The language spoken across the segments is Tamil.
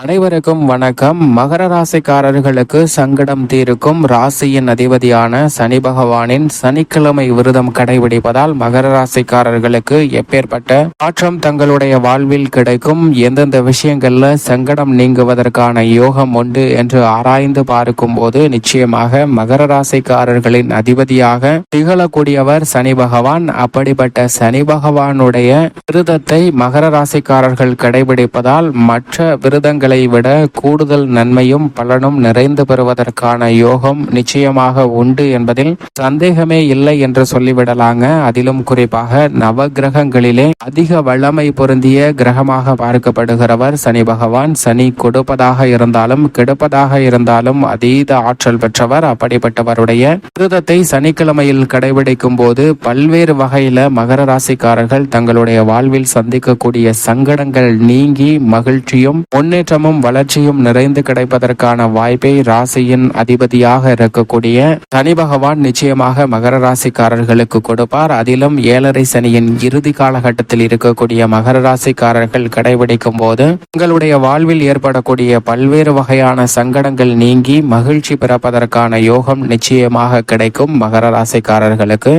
அனைவருக்கும் வணக்கம். மகர ராசிக்காரர்களுக்கு சங்கடம் தீர்க்கும் ராசியின் அதிபதியான சனி பகவானின் சனிக்கிழமை விரதம் கடைபிடிப்பதால் மகர ராசிக்காரர்களுக்கு எப்பேற்பட்ட மாற்றம் தங்களுடைய வாழ்வில் கிடைக்கும். எந்தெந்த விஷயங்கள்ல சங்கடம் நீங்குவதற்கான யோகம் உண்டு என்று ஆராய்ந்து பார்க்கும் போது நிச்சயமாக மகர ராசிக்காரர்களின் அதிபதியாக திகழக்கூடியவர் சனி பகவான். அப்படிப்பட்ட சனி பகவானுடைய விரதத்தை மகர ராசிக்காரர்கள் கடைபிடிப்பதால் மற்ற விருதங்கள் விட கூடுதல் நன்மையும் பலனும் நிறைந்து பெறுவதற்கான யோகம் நிச்சயமாக உண்டு என்பதில் சந்தேகமே இல்லை என்று சொல்லிவிடலாங்க. அதிலும் குறிப்பாக நவ கிரகங்களிலே அதிக வளமை பொருந்திய கிரகமாக பார்க்கப்படுகிறவர் சனி பகவான். சனி கொடுப்பதாக இருந்தாலும் கெடுப்பதாக இருந்தாலும் அதீத ஆற்றல் பெற்றவர். அப்படிப்பட்டவருடைய விரதத்தை சனிக்கிழமையில் கடைபிடிக்கும் போது பல்வேறு வகையில மகர ராசிக்காரர்கள் தங்களுடைய வாழ்வில் சந்திக்கக்கூடிய சங்கடங்கள் நீங்கி மகிழ்ச்சியும் முன்னேற்ற முன்னேற்றமும் வளர்ச்சியும் நிறைந்து கிடைப்பதற்கான வாய்ப்பை ராசியின் அதிபதியாக இருக்கக்கூடிய சனி பகவான் நிச்சயமாக மகர ராசிக்காரர்களுக்கு கொடுப்பார். அதிலும் ஏழரை சனியின் இறுதி காலகட்டத்தில் இருக்கக்கூடிய மகர ராசிக்காரர்கள் கடைபிடிக்கும் போது உங்களுடைய வாழ்வில் ஏற்படக்கூடிய பல்வேறு வகையான சங்கடங்கள் நீங்கி மகிழ்ச்சி பிறப்பதற்கான யோகம் நிச்சயமாக கிடைக்கும் மகர ராசிக்காரர்களுக்கு.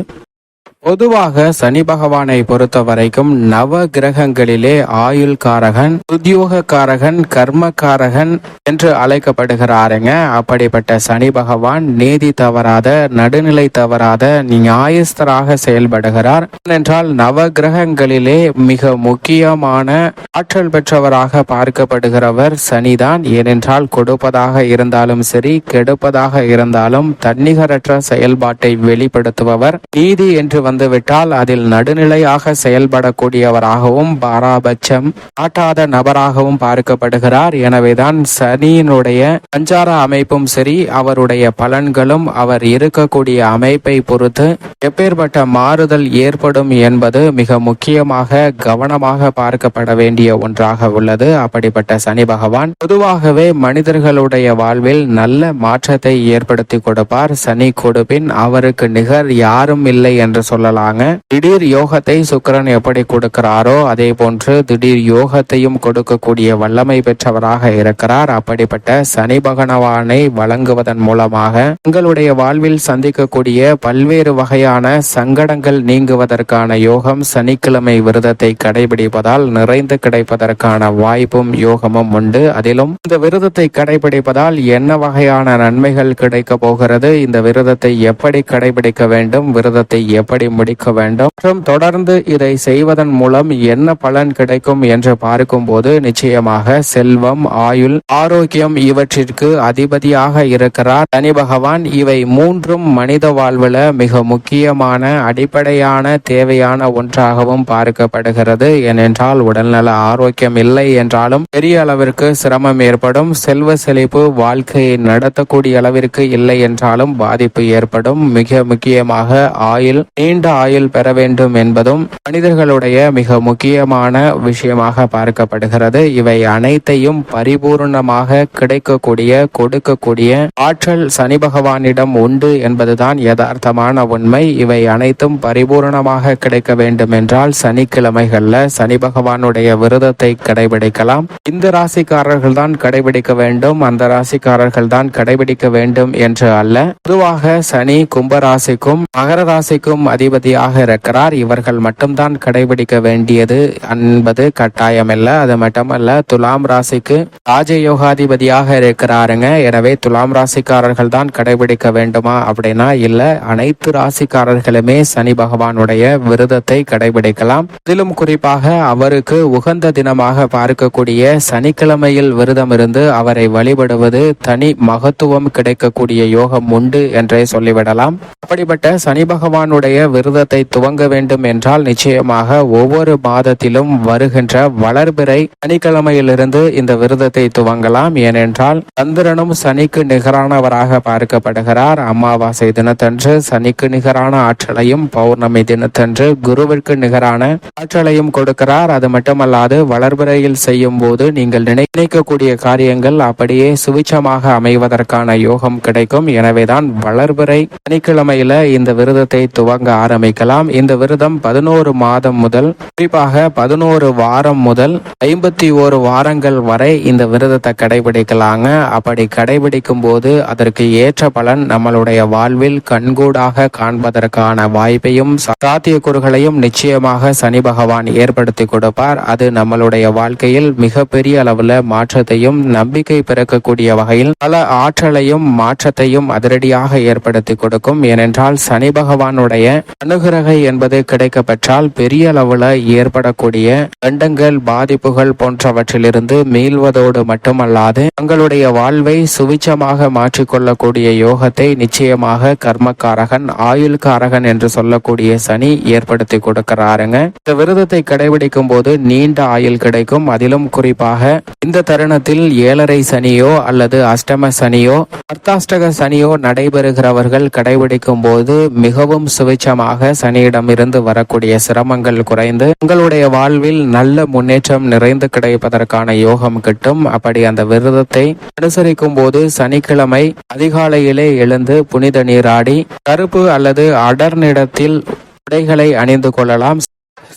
பொதுவாக சனி பகவானை பொறுத்த வரைக்கும் நவ கிரகங்களிலே ஆயுள் காரகன் உத்தியோக காரகன் கர்ம காரகன் என்று அழைக்கப்படுகிறாருங்க. அப்படிப்பட்ட சனி பகவான் நீதி தவறாத நடுநிலை தவறாத நியாயஸ்தராக செயல்படுகிறார். ஏனென்றால் நவ கிரகங்களிலே மிக முக்கியமான ஆற்றல் பெற்றவராக பார்க்கப்படுகிறவர் சனிதான். ஏனென்றால் கொடுப்பதாக இருந்தாலும் சரி கெடுப்பதாக இருந்தாலும் தன்னிகரற்ற செயல்பாட்டை வெளிப்படுத்துபவர் நீதி என்று வந்துவிட்டால் அதில் நடுநிலையாக செயல்படக்கூடியவராகவும் பாராபட்சம் காட்டாத நபராகவும் பார்க்கப்படுகிறார். எனவேதான் சனியினுடைய சஞ்சார அமைப்பும் சரி அவருடைய பலன்களும் அவர் இருக்கக்கூடிய அமைப்பை பொறுத்து எப்பேற்பட்ட மாறுதல் ஏற்படும் என்பது மிக முக்கியமாக கவனமாக பார்க்கப்பட வேண்டிய ஒன்றாக உள்ளது. அப்படிப்பட்ட சனி பகவான் பொதுவாகவே மனிதர்களுடைய வாழ்வில் நல்ல மாற்றத்தை ஏற்படுத்தி கொடுப்பார். சனி கொடுப்பின் அவருக்கு நிகர் யாரும் இல்லை என்று சொல்ல சொல்லலாங்க. திடீர் யோகத்தை சுக்கரன் எப்படி கொடுக்கிறாரோ அதே போன்று திடீர் யோகத்தையும் கொடுக்கக்கூடிய வல்லமை பெற்றவராக இருக்கிறார். அப்படிப்பட்ட சனி பகவானை வழங்குவதன் மூலமாக உங்களுடைய வாழ்வில் சந்திக்கக்கூடிய பல்வேறு வகையான சங்கடங்கள் நீங்குவதற்கான யோகம் சனிக்கிழமை விரதத்தை கடைபிடிப்பதால் நிறைந்து கிடைப்பதற்கான வாய்ப்பும் யோகமும் உண்டு. அதிலும் இந்த விரதத்தை கடைபிடிப்பதால் என்ன வகையான நன்மைகள் கிடைக்க போகிறது? இந்த விரதத்தை எப்படி கடைபிடிக்க வேண்டும்? விரதத்தை எப்படி முடிக்க வேண்டும். மற்றும் தொடர்ந்து இதை செய்வதன் மூலம் என்ன பலன் கிடைக்கும் என்று பார்க்கும்போது நிச்சயமாக செல்வம் ஆயுள் ஆரோக்கியம் இவற்றிற்கு அதிபதியாக இருக்கிறார். சனி பகவான் இவை மூன்றும் மனித வாழ்வுல மிக முக்கியமான அடிப்படையான தேவையான ஒன்றாகவும் பார்க்கப்படுகிறது. ஏனென்றால் உடல்நல ஆரோக்கியம் இல்லை என்றாலும் பெரிய அளவிற்கு சிரமம் ஏற்படும். செல்வ செழிப்பு வாழ்க்கையை நடத்தக்கூடிய அளவிற்கு இல்லை என்றாலும் பாதிப்பு ஏற்படும். மிக முக்கியமாக ஆயுள் நீண்ட ஆயுள் பெற வேண்டும் என்பதும் மனிதர்களுடைய மிக முக்கியமான விஷயமாக பார்க்கப்படுகிறது. இவை அனைத்தையும் பரிபூர்ணமாக கிடைக்கக்கூடிய கொடுக்கக்கூடிய ஆற்றல் சனி பகவானிடம் உண்டு என்பதுதான் யதார்த்தமான உண்மை. இவை அனைத்தும் பரிபூர்ணமாக கிடைக்க வேண்டும் என்றால் சனிக்கிழமைகள்ல சனி பகவானுடைய விரதத்தை கடைபிடிக்கலாம். இந்த ராசிக்காரர்கள் தான் கடைபிடிக்க வேண்டும் அந்த ராசிக்காரர்கள் தான் கடைபிடிக்க வேண்டும் என்று அல்ல. பொதுவாக சனி கும்ப ராசிக்கும் மகர ராசிக்கும் அதிபதியாக இருக்கிறார். இவர்கள் மட்டும்தான் கடைபிடிக்க வேண்டியது என்பது கட்டாயமல்ல. அது மட்டுமல்ல துலாம் ராசிக்கு ராஜயோகாதிபதியாக இருக்கிறாருங்க. எனவே துலாம் ராசிக்காரர்கள் தான் கடைபிடிக்க வேண்டுமா அப்படின்னா இல்ல. அனைத்து ராசிக்காரர்களுமே சனி பகவானுடைய விரதத்தை கடைபிடிக்கலாம். இதிலும் குறிப்பாக அவருக்கு உகந்த தினமாக பார்க்கக்கூடிய சனிக்கிழமையில் விரதம் இருந்து அவரை வழிபடுவது தனி மகத்துவம் கிடைக்கக்கூடிய யோகம் உண்டு என்றே சொல்லிவிடலாம். அப்படிப்பட்ட சனி பகவானுடைய விரதத்தை துவங்க வேண்டும் என்றால் நிச்சயமாக ஒவ்வொரு மாதத்திலும் வருகின்ற வளர்பிறை சனிக்கிழமையிலிருந்து இந்த விரதத்தை துவங்கலாம். ஏனென்றால் சந்திரனும் சனிக்கு நிகரானவராக பார்க்கப்படுகிறார். அமாவாசை தினத்தன்று சனிக்கு நிகரான ஆற்றலையும் பௌர்ணமி தினத்தன்று குருவிற்கு நிகரான ஆற்றலையும் கொடுக்கிறார். அது மட்டுமல்லாது வளர்பிறையில் செய்யும் போது நீங்கள் நினைக்கக்கூடிய காரியங்கள் அப்படியே சுவிச்சமாக அமைவதற்கான யோகம் கிடைக்கும். எனவேதான் வளர்பிறை சனிக்கிழமையில இந்த விரதத்தை துவங்க ஆரம்பிக்கலாம். இந்த விரதம் பதினோரு மாதம் முதல் குறிப்பாக பதினோரு வாரம் முதல் ஐம்பத்தி ஓரு வாரங்கள் வரை இந்த விரதத்தை கடைபிடிக்கலாங்க. அப்படி கடைபிடிக்கும் போது அதற்கு ஏற்ற பலன் நம்மளுடைய வாழ்வில் கண்கூடாக காண்பதற்கான வாய்ப்பையும் சாத்தியக்கூறுகளையும் நிச்சயமாக சனி பகவான் ஏற்படுத்தி கொடுப்பார். அது நம்மளுடைய வாழ்க்கையில் மிகப்பெரிய அளவுல மாற்றத்தையும் நம்பிக்கை பிறக்கக்கூடிய வகையில் பல ஆற்றலையும் மாற்றத்தையும் அதிரடியாக ஏற்படுத்தி கொடுக்கும். ஏனென்றால் சனி பகவானுடைய அனுகிரகை என்பது கிடைக்கப்பெற்றால் பெரிய அளவுல ஏற்படக்கூடிய கண்டங்கள் பாதிப்புகள் போன்றவற்றிலிருந்து மீள்வதோடு மட்டுமல்லாது தங்களுடைய வாழ்வை சுவிச்சமாக மாற்றிக்கொள்ளக்கூடிய யோகத்தை நிச்சயமாக கர்மக்காரகன் ஆயுள்காரகன் என்று சொல்லக்கூடிய சனி ஏற்படுத்தி கொடுக்கிறாருங்க. இந்த விரதத்தை கடைபிடிக்கும் போது நீண்ட ஆயுள் கிடைக்கும். அதிலும் குறிப்பாக இந்த தருணத்தில் ஏழரை சனியோ அல்லது அஷ்டம சனியோ அர்த்தாஷ்டக சனியோ நடைபெறுகிறவர்கள் கடைபிடிக்கும் போது மிகவும் சுவிச்சமாக சனியிடமிருந்து வரக்கூடிய சிரமங்கள் குறைந்து உங்களுடைய வாழ்வில் நல்ல முன்னேற்றம் நிறைந்து கிடைப்பதற்கான யோகம் கிட்டும். அப்படி அந்த விரதத்தை அனுசரிக்கும் போது சனிக்கிழமை அதிகாலையிலே எழுந்து புனித நீராடி கருப்பு அல்லது அடர் நிறத்தில் உடைகளை அணிந்து கொள்ளலாம்.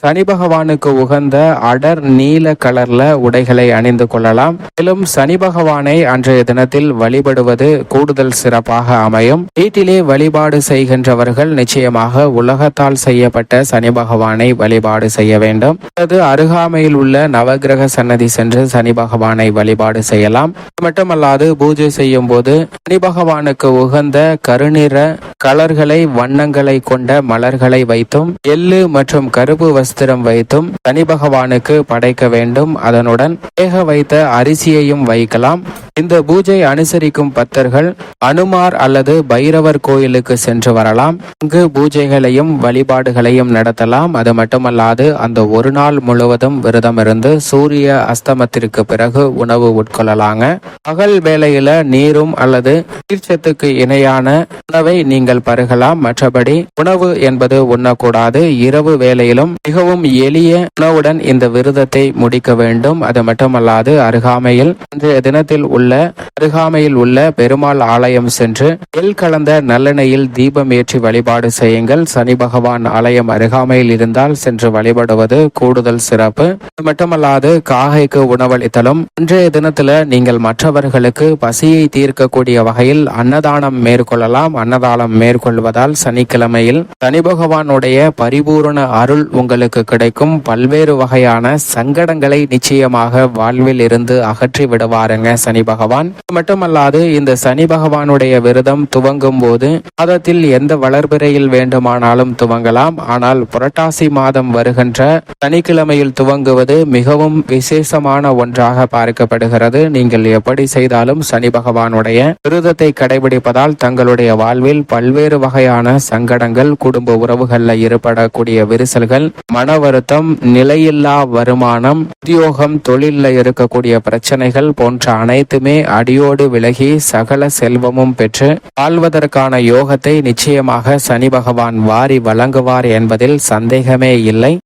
சனி பகவானுக்கு உகந்த அடர் நீல கலர்ல உடைகளை அணிந்து கொள்ளலாம். மேலும் சனி பகவானை அன்றைய தினத்தில் வழிபடுவது கூடுதல் சிறப்பாக அமையும். வீட்டிலே வழிபாடு செய்கின்றவர்கள் நிச்சயமாக உலகத்தால் செய்யப்பட்ட சனி பகவானை வழிபாடு செய்ய வேண்டும். அல்லது அருகாமையில் உள்ள நவகிரக சன்னதி சென்று சனி பகவானை வழிபாடு செய்யலாம். மட்டுமல்லாது பூஜை செய்யும் போது சனி பகவானுக்கு உகந்த கருநிற கலர்களை வண்ணங்களை கொண்ட மலர்களை வைத்தும் எள்ளு மற்றும் கருப்பு வஸ்திரம் வைத்தும் சனி பகவானுக்கு படைக்க வேண்டும். அதனுடன் வேக வைத்த அரிசியையும் வைக்கலாம். இந்த பூஜை அனுசரிக்கும் பக்தர்கள் அனுமார் அல்லது பைரவர் கோயிலுக்கு சென்று வரலாம். அங்கு பூஜைகளையும் வழிபாடுகளையும் நடத்தலாம். அது மட்டுமல்லாது அந்த ஒரு நாள் முழுவதும் விரதம் இருந்து சூரிய அஸ்தமத்திற்கு பிறகு உணவு உட்கொள்ளலாங்க. பகல் வேளையில நீரும் அல்லது நீர்ச்சத்துக்கு இணையான உணவை நீங்கள் பருகலாம். மற்றபடி உணவு என்பது உண்ணக்கூடாது. இரவு வேளையிலும் மிகவும் எளிய உணவுடன் இந்த விரதத்தை முடிக்க வேண்டும். அது மட்டுமல்லாது அருகாமையில் இன்றைய தினத்தில் உள்ள அருகாமையில் உள்ள பெருமாள் ஆலயம் சென்று எல் கலந்த நல்லெண்ணெயில் தீபம் ஏற்றி வழிபாடு செய்யுங்கள். சனி பகவான் ஆலயம் அருகாமையில் இருந்தால் சென்று வழிபடுவது கூடுதல் சிறப்பு. அது மட்டுமல்லாது காகைக்கு உணவளித்தலும். இன்றைய தினத்துல நீங்கள் மற்றவர்களுக்கு பசியை தீர்க்கக்கூடிய வகையில் அன்னதானம் மேற்கொள்ளலாம். அன்னதானம் மேற்கொள்வதால் சனிக்கிழமையில் சனி பகவானுடைய பரிபூரண அருள் உங்களுக்கு கிடைக்கும். பல்வேறு வகையான சங்கடங்களை நிச்சயமாக வாழ்வில் இருந்து அகற்றி விடுவாருங்க சனி பகவான். பகவான். மட்டுமல்லாது இந்த சனி பகவானுடைய விரதம் துவங்கும் போது மாதத்தில் எந்த வளர்பிறையில் வேண்டுமானாலும் துவங்கலாம். ஆனால் புரட்டாசி மாதம் வருகின்ற சனிக்கிழமையில் துவங்குவது மிகவும் விசேஷமான ஒன்றாக பார்க்கப்படுகிறது. நீங்கள் எப்படி செய்தாலும் சனி பகவானுடைய விரதத்தை கடைபிடிப்பதால் தங்களுடைய வாழ்வில் பல்வேறு வகையான சங்கடங்கள் குடும்ப உறவுகள்ல ஏற்படக்கூடிய விரிசல்கள் மன வருத்தம் நிலையில்லா வருமானம் உத்தியோகம் தொழிலில் இருக்கக்கூடிய பிரச்சனைகள் போன்ற அனைத்துமே அடியோடு விலகி சகல செல்வமும் பெற்று வாழ்வதற்கான யோகத்தை நிச்சயமாக சனி பகவான் வாரி வழங்குவார் என்பதில் சந்தேகமே இல்லை.